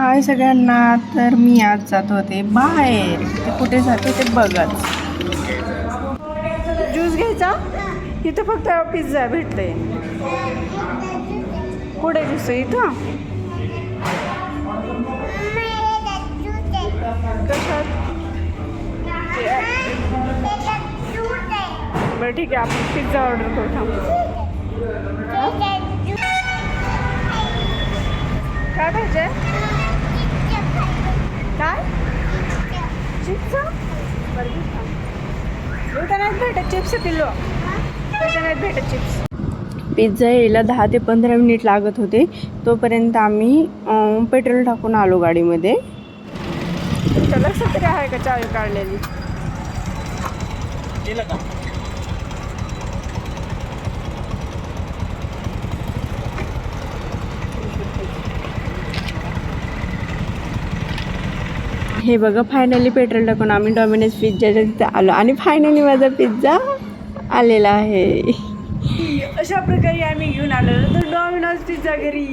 हाय सगळ्यांना तर मी आज जात होते बाहेर. ते कुठे जाते ते बघत. ज्यूस घ्यायचा? इथं फक्त पिझ्झा भेटते कुठे ज्यूस आहे इथं? बरं ठीक आहे आपण पिझ्झा ऑर्डर करू थांब. काय पाहिजे काय चिप्स? भेटत चिप्स भेटत चिप्स. पिझ्झा यायला दहा ते पंधरा मिनिट लागत होते. तोपर्यंत आम्ही पेट्रोल टाकून आलो गाडीमध्ये. तर लक्षात तरी आहे का चावी काढलेली? हे बघा फायनली पेट्रोल टाकून आम्ही डॉमिनोज पिझ्झाच्या तिथे आलो. आणि फायनली माझा पिझ्झा आलेला आहे. अशा प्रकारे आम्ही घेऊन आलेलो तर डॉमिनोज पिझ्झा घरी.